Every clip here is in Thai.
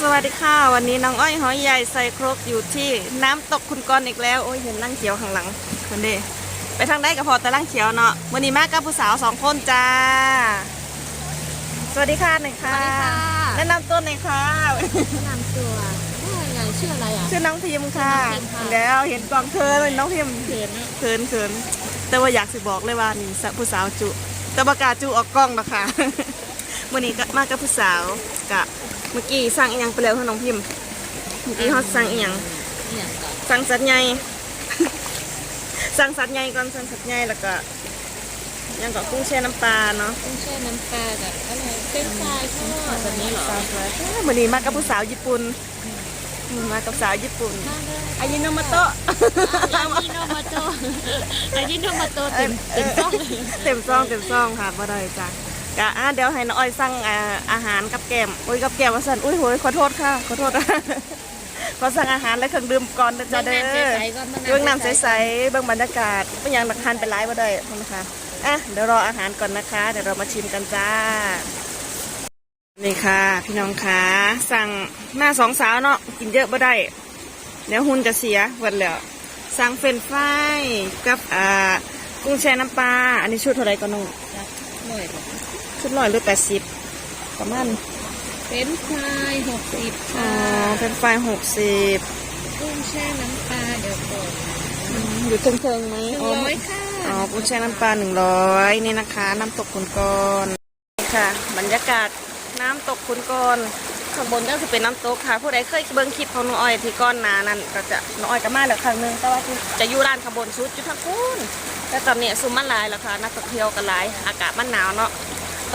สวัสดีค่ะ วันนี้น้องอ้อยหอยใหญ่ใส่ครกอยู่ที่น้ำตกคุณกรณ์อีกแล้ว โอ้ยเห็นร่างเขียวข้างหลังคนเดไปทางได้กับพอแต่ร่างเขียวเนาะวันนี้มากับผู้สาวสองคนจ้า สวัสดีค่ะหน่อยค่ะสวัสดีค่ะ แนะนำตัวหน่อยค่ะแนะนำตัวว่าไงชื่ออะไรอะชื่อน้องพิมพ์ค่ะชื่อน้องพิมพ์ค่ะ แล้วเห็นกล่องเธอเลยน้องพิมพ์เขินอะเขินเขินแต่ว่าอยากสิบอกเลยว่านี่ผู้สาวจุแต่ประกล้าศจุออกกล้องนะคะวันนี้ก็มากับผู้สาวกะเมื่อกี้สั่งอีหยังไปแล้วค่ะน้องพิมพ์เมื่อกี้เขาสั่งอีหยังเนี่ยก่อนสั่งสัตว์ใหญ่ สั่งสัตว์ใหญ่ก่อนสั่งสัตว์ใหญ่แล้วก็อิหยังก็กุ้งแช่น้ำปลาเนาะต้องแช่น้ำปลากับอะไรเป็นฟรายทอดแบบนี้เหรอสาวสวยวันนี้มากับผู้สาวญี่ปุ่นอืมมากับสาวญี่ปุ่นมาเลยอายิโนโมโตะ อายิโนมาโตอายิโนมาโตเต็มเต็มต้องเลย เต็มซองเต็มซองค่ะบ่ได้จ้ะ กะอะเดี๋ยวให้น้องอ้อยสั่งอ่าอาหารกับแกมอุ้ยกับแกมว่าสั่นอุ้ยโหยขอโทษค่ะขอโทษขอสั่งอาหารและเครื่องดื่มก่อนนะจ๊ะเด้อเบื้องน้ำใสๆเบื้องบรรยากาศเป็นอย่างหลักทานเป็นร้ายมาได้นะคะอะเดี๋ยวรออาหารก่อนนะคะ เดี๋ยวเรามาชิมกันจ้านี่ค่ะ พี่น้องคะสั่งหน้าสองสาวเนาะกินเยอะบ่ได้เดี๋ยวหุ่นจะเสียหมดแล้วสั่งเฟรนช์ฟรายกับอ่ากุ้งแช่น้ำปลาอันนี้ชุดเท่าไหรก็น้องหน่อย ชุดร้อยหรือแปดสิบประมาณเป็นฟรายหกสิบอ๋อค่ะเฟรนช์ฟรายหกสิบกุ้งแช่น้ำปลาเดี๋ยวก่อนอยู่เทิงๆไหมหนึ่งอ๋อ ร้อยค่ะอ๋อกุ้งแช่น้ำปลาหนึ่งร้อยนี่นะคะ น้ำตกขุนกรนี่ค่ะ บรรยากาศน้ำตกขุนกรข้างบนก็คือเป็นน้ำตกค่ะ ผู้ใดเคยเบิ่งคลิปของน้องอ้อยที่ก้อนหนานั้นก็จะน้องอ้อยก็มาแล้วครั้งหนึงแต่ว่าจะอยู่ร้านข้างบนสุดอยู่ทางนู้นแต่ตอนนี้ซุมมันหลายแล้วค่ะนักท่องเที่ยวกันหลาย อากาศมันหนาวเนาะ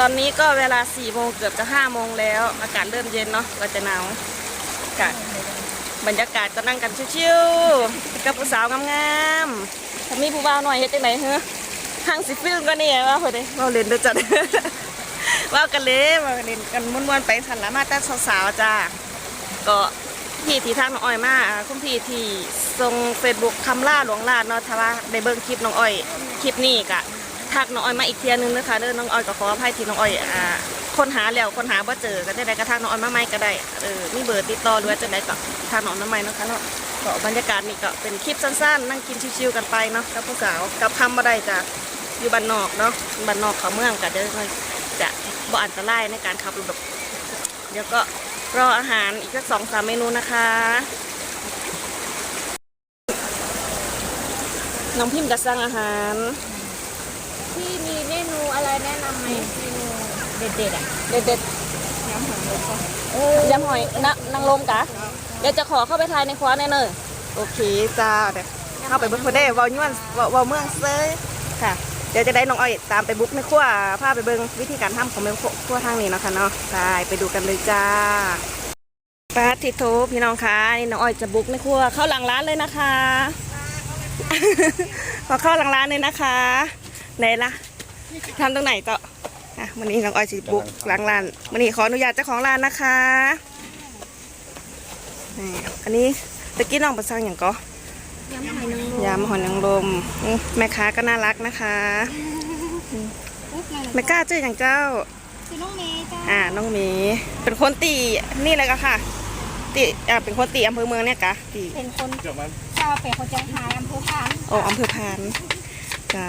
ตอนนี้ก็เวลา4ี่โมงเกือบจะ5้าโมงแล้ว อากาศเริ่มเย็นเนาะก็จะหนาวค่ะบรรยากาศก็นั่งกันชิวๆกับผู้สาวงามๆถ้ามีผู้บ่าวหน่อยเฮ็ดจังไดเฮ้อห้างสิฟิลก็นี่ว่าเพิ่นเด้เราเล่นด้อจ้ะว่ากันเลยว่ากันเล่นกันม่วนๆไปสันละมาแต่สาวๆจ้าก็พี่ที่ทางน้องอ้อยมาอ่าคุณพี่ที่ส่งเฟซบุ๊กคำล่าหลวงลาดเนาะถ้าว่าได้เบิ่งคลิปน้องอ้อย คลิปนี้กะ ทักน้องอ้อยมาอีกเทียนึงนะคะเด้อน้องอ้อยก็ขออภัยที่น้องอ้อยอ่าค้นหาแล้วค้นหาบ่เจอก็ได้ได้กระทักน้องอ้อยมาใหม่ก็ได้เออมีเบอร์ติดต่อหรือว่าจะได้ก็ทางน้องน้ำใหม่นะคะเนาะก็บรรยากาศนี่ก็เป็นคลิปสั้นๆ นั่งกินชิวๆกันไปเนาะกับผู้สาวกับคำบ่ได้จ้ะอยู่บ้านนอกเนาะบ้านนอกเขาเมืองก็เด้อจะบ่อันตรายในการขับรถเดี๋ยวก็รออาหารอีกสักสองสามเมนูนะคะน้องพิมพ์จะสั่งอาหาร พี่มีเมนูอะไรแนะนำไหมเมนูเด็ดๆอะเด็ดๆยำหอยนะนางลมกะเดี๋ยวจะขอเข้าไปทายในคว้าแน่เนอะโอเคจ้าเดี๋ยวเข้าไปเบิ้งคนได้เวอลย้วนเว้าเวาเมืองเซยค่ะ เดี๋ยวจะได้น้องอ้อยตามไปบุ๊กในครัวพาไปเบิ้งวิธีการทำของแม่ครัวทางนี้เนาะคะเนาะไปไปดูกันเลยจ้าปาทิโทพี่น้องคะนี่น้องอ้อยจะบุกในครัวเข้าหลังร้านเลยนะคะ ขอเข้าหลังร้านเลยนะคะ ไหนล่ะทำตรงไหนต่ออะวันนี้น้องอ้อยจะบุกหลังร้านวันนี้ขออนุญาตเจ้าของร้านนะคะนี่อันนี้ตะกี้น้องประสังอย่างก็ยำหอยนางรมยำหอยนางรมอืมแม่ค้าก็น่ารักนะคะแม่กล้าชื่ออย่างเจ้า คือน้องเมย์จ้าอ่าน้องหมีเป็นคนตีนี่เลยก็ค่ะตีอ่าเป็นคนตีอำเภอเมืองเนี่ยกะตีเป็นคนเจ้าเป็นคนจังหายอำเภอพานโอ้อำเภอพานเจ้า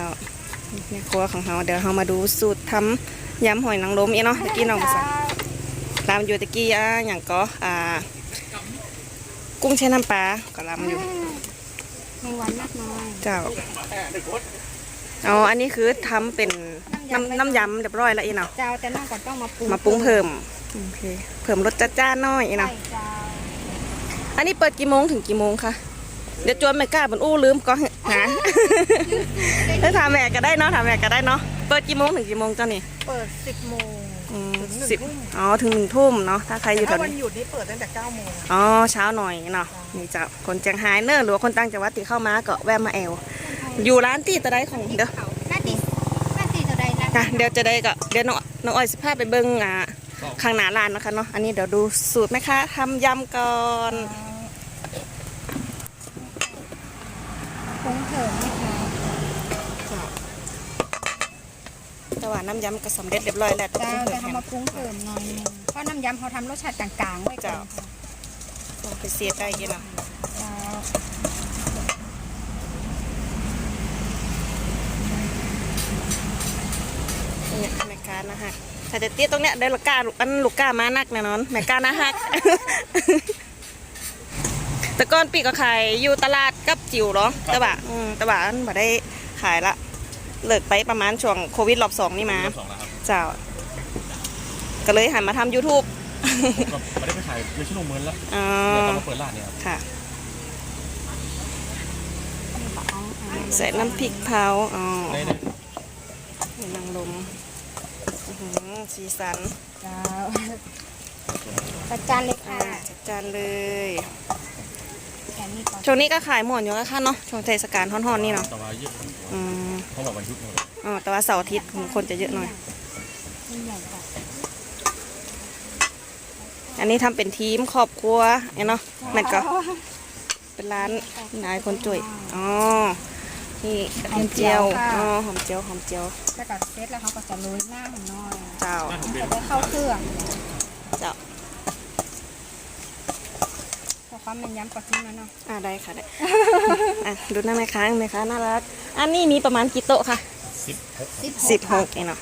ในครัวของเราเดี๋ยวเรามาดูสูตรทำยำหอยนางรมอีกเนาะตะกี้น้องภาษาลามอยู่ตะกี้อะอย่างก็อ่า กุ้งแช่น้ำปลาก็ลำอยู่ในวันมากน้อยเจ้าอ๋ออันนี้คือทำเป็นน้ำน้ำยำเรียบร้อยแล้วอีเนาะเจ้าแต่น้องก็ต้องมาปรุงมาปรุงเพิ่มโอเคเพิ่มรสจัดจ้านหน้อยอีใช่เนาะเจ้าอันนี้เปิดกี่โมงถึงกี่โมงคะ เดี๋ยวจวนไม่กล้าบนอู้ลืมก็หาถ้าถามแม่ก็ได้เนาะถามแม่ก็ได้เนาะเปิดกี่โมงถึงกี่โมงเจ้านี่เปิด10โมงอืมถึงหนึ่งสิบทุ่มอ๋อถึงหนึ่งทุ่มเนาะถ้าใครอยู่แถถ้าววันนี้หยุดนี่เปิดตั้งแต่9โมงอ๋อเช้าหน่อยเนาะนี่เจ้าคนเจียงไฮ้เนอะหรือว่าคนต่างจังหวัดที่เข้ามาก็แวะมาแอวอยู่ร้านตีตะไดของเด้อหน้าตีหน้าตีเท่าใดนะนะเดี๋ยวจะได้ก็เดี๋ยวน้องน้องอ้อยสิพาไปเบิ้งอ่าข้างหน้าร้านนะคะเนาะอันนี้เดี๋ยวดูสูตรแม่ค้าทำยำก่อน ปรุ งเพิ่มนะคะแต่ว่าน้ำยำก็สำเร็จเรียบร้อยแล้วเจ้าต้องเปิแต่ดเขาแข็งมาปรุงเพิ่มหน่อยนึงเพราะน้ำยำเขาทำรสชาติกลางๆไว้ก่อนค่ะลองไปเสียได้กี่เนาะเจ้าเนี่ยแม่กานะฮะถ้าจะเตี้ยตรงเนี้ยได้ลูกก้าอันลูกก้ามานักแน่นอนแม่กานะฮัก แต่ก่อนปีก็ขายอยู่ตลาดกับจิ๋วเหรอแต่ว่าอืมแต่ว่าอันบ่ได้ขายละเลิกไปประมาณช่วงโควิดรอบสองนี่มารอบสองแล้วครับเจ้า ก็เลยหันมาทำ YouTube ก็ไม่ได้ไปขายในชั่วโมงเมือนแล้วอ๋อเดี๋ยวต้องมาเปิดร้านเนี่ยครับค่ะ ใส่น้ำพริกเผาอ๋อได้ได้มีนางลมอื้อหือสีสันเจ้าประจานเลยอ่าค่ะจัดจานเลย แค่นี้ก่อนช่วงนี้ก็ขายหมดอยู่แล้วค่ะเนาะช่วงเทศกาลฮ้อนๆนี่เนาะแต่ว่าเยอะอืมเขาบอกวันหยุดหมดเลยอ๋อแต่ว่าเสาร์อาทิตย์คนจะเยอะหน่อยชิ้นใหญ่ค่ะอันนี้ทำเป็นทีมครอบครัวเนาะมันก็เป็นร้านนายคนจุ๋ยอ๋อนี่กระเทียมเจียวอ๋อหอมเจียวหอมเจียวแล้วก็เสร็จแล้วเขาก็จะโรยหน้ามันน้อยเจ้าบ้านผมมันเป็นจะได้เข้าเครื่อง เจ้าเพราะ ความเป็นยำกะทิมันเนาะอ่าได้ค่ะได้อะดูหน้าแม่ค้าแม่ค้าน่ารัก อันนี้มีประมาณกี่โต๊ะค่ะสิบหกสิบหกเองเนาะ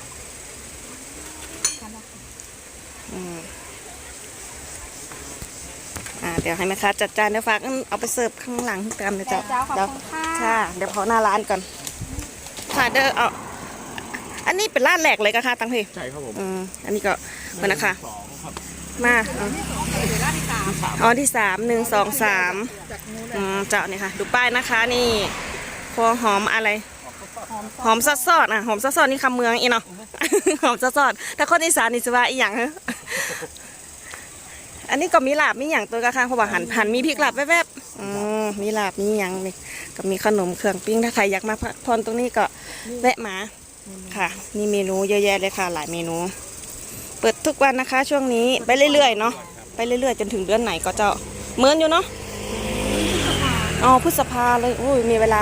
อืมอ่าเดี๋ยวให้แม่ค้าจัดจานเดี๋ยวฝากเอาไปเสิร์ฟข้างหลังตามเดี๋ยวจะเจ้าเดี๋ยวค่ะเดี๋ยวขอหน้าร้านก่อน ค่ะเด้อเอาอันนี้เป็นร้านแหลกเลยก็ค่ะตั้งพี่ใช่ครับผมอืมอันนี้ก็เหมือนนะคะสองครับมาเอาอ๋อที่สามหนึ่งสองสามอืมเจ้านี่ค่ะ ดูป้ายนะคะนี่พวหอมอะไร หอมซอดซอดๆอะหอมซอดซอดๆนี่คำเมืองอีเนาะหอมซอดซอดๆถ้าคนอีสานนี่จะว่าอีหยังเหรออันนี้ก็มีลาบมีอย่างตัวกระข้างเพราะว่าหันหันมีพริกลาบแวบๆอืมมีลาบมีอย่างนี่ก็มีขนมเครื่องปิ้งถ้าใครอยากมาพักผ่อนตรงนี้ก็แวะมาค่ะมีเมนูเยอะแยะเลยค่ะ หลายเมนู เปิดทุกวันนะคะ ช่วงนี้ไปเรื่อยๆเนาะไป เรื่อยๆจนถึงเดือนไหนก็จะเหมือนอยู่เนาะอ๋อพฤษภาเลยอุ้ยมีเวลา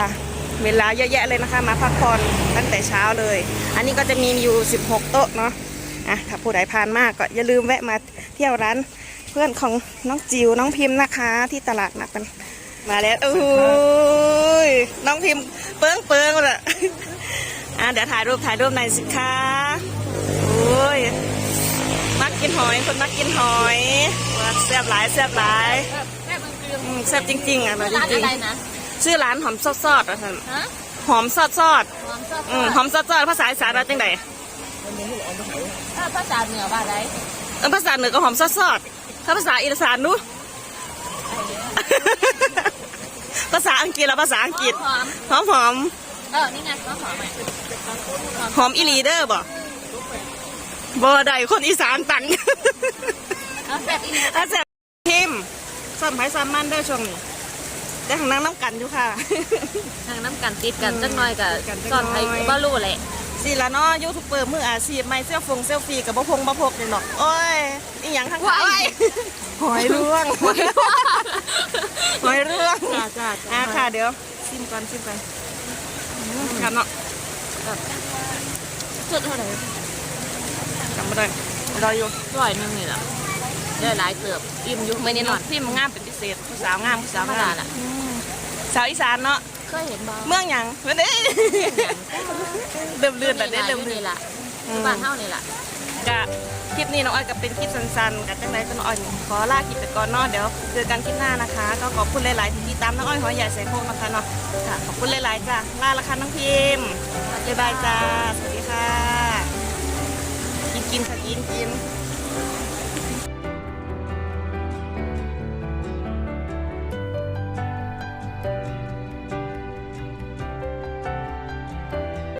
เวลาเยอะแยะเลยนะคะ มาพักผ่อนตั้งแต่เช้าเลย อันนี้ก็จะมีอยู่ 16 โต๊ะเนาะอะถ้าผู้ใดผ่านมากก็อย่าลืมแวะมาเที่ยวร้านเพื่อนของน้องจิวน้องพิมพ์นะคะ ที่ตลาดนัดกันมาแล้วโอ้ยน้องพิมพ์เปิ้งเปิ้งเลยอะเดี๋ยวถ่ายรูปถ่ายรูปหน่อยสิคะโอ้ยมั กกินหอยคนมักกินหอยว่าแซ่บหลายแซ่บหลายแม่บังเกิมอืมแซ่บจริงๆอะนะจร้านริงอะไรนะๆชื่อร้านหอมซอดซอดๆอะท่านฮะหอมซอดซอดหอมซอสๆอืมหอมซอดซอดๆภาษาอีสานว่าจังไดถ้าภาษาเหนือว่าอะไรเออภาษาเหนือก็หอมซอดซอดๆถ้าภาษาอีสานดูภาษาอังกฤษแล้วภาษาอังกฤษหอมหอมหอมเออนี่ไงก็หอมไหมหอมอีหลีเดอร์บ่ บ่ได้คนอีสานตันเอาแซ่บอีกนิดอาจารย์พิมพ์ซ้ำไผ่ซ้ำมันเด้อช่วงนี้แต่ของนางน้ำกันอยู่ค่ะ ทางน้ำกันติดกันจังหน่อยกับกันจักหน่อยก่อนไปบ่รู้แหละสิละเนาะยูทูบเบอร์มืออาชีพไม่เซลฟงเซลฟีกับบ่พงบ่พกเลยหรอกโอ้ยอีหยังทั้งหลายหอยร่วงหอยร่วงจ้าจ้าอะค่ะเดี๋ยวซิมก่อนซิมก่อนอืมครับเนาะ สุดเท่าไหร่ จำไม่ได้รออยู่ร้อยหนึงนี่แหละได้หลายเติบอิ่มอยู่ไม่นี่นอเนาะนพิมพ์งามเป็นพิเศษผู้สาวงามผู้สาวธรรมงาดามล่ะสาวอีสานเนาะเคยเห็นบ้างเมืองหยังเด้เริ่มเลือนแล้วเด้เริ่มเลือนนี่ล่ะอืมบ้านเท่านี่ล่ะกะคลิปนี้น้องอ้อยก็เป็นคลิปสั้นๆกับจังไรก็น้องอ้อยขอลาคลิปไปก่อนเนาะเดี๋ยวเจอกันคลิปหน้านะคะ ก็ขอบคุณหลายๆที่ติดตามน้องอ้อยหอยใหญ่ใส่โพกนะคะเนาะค่ะขอบคุณหลายๆจ้ะลาละค่ะน้องพิมพ์บ๊ายบายจ้าสวัสดีค่ะกิน กินค่ะกินกิน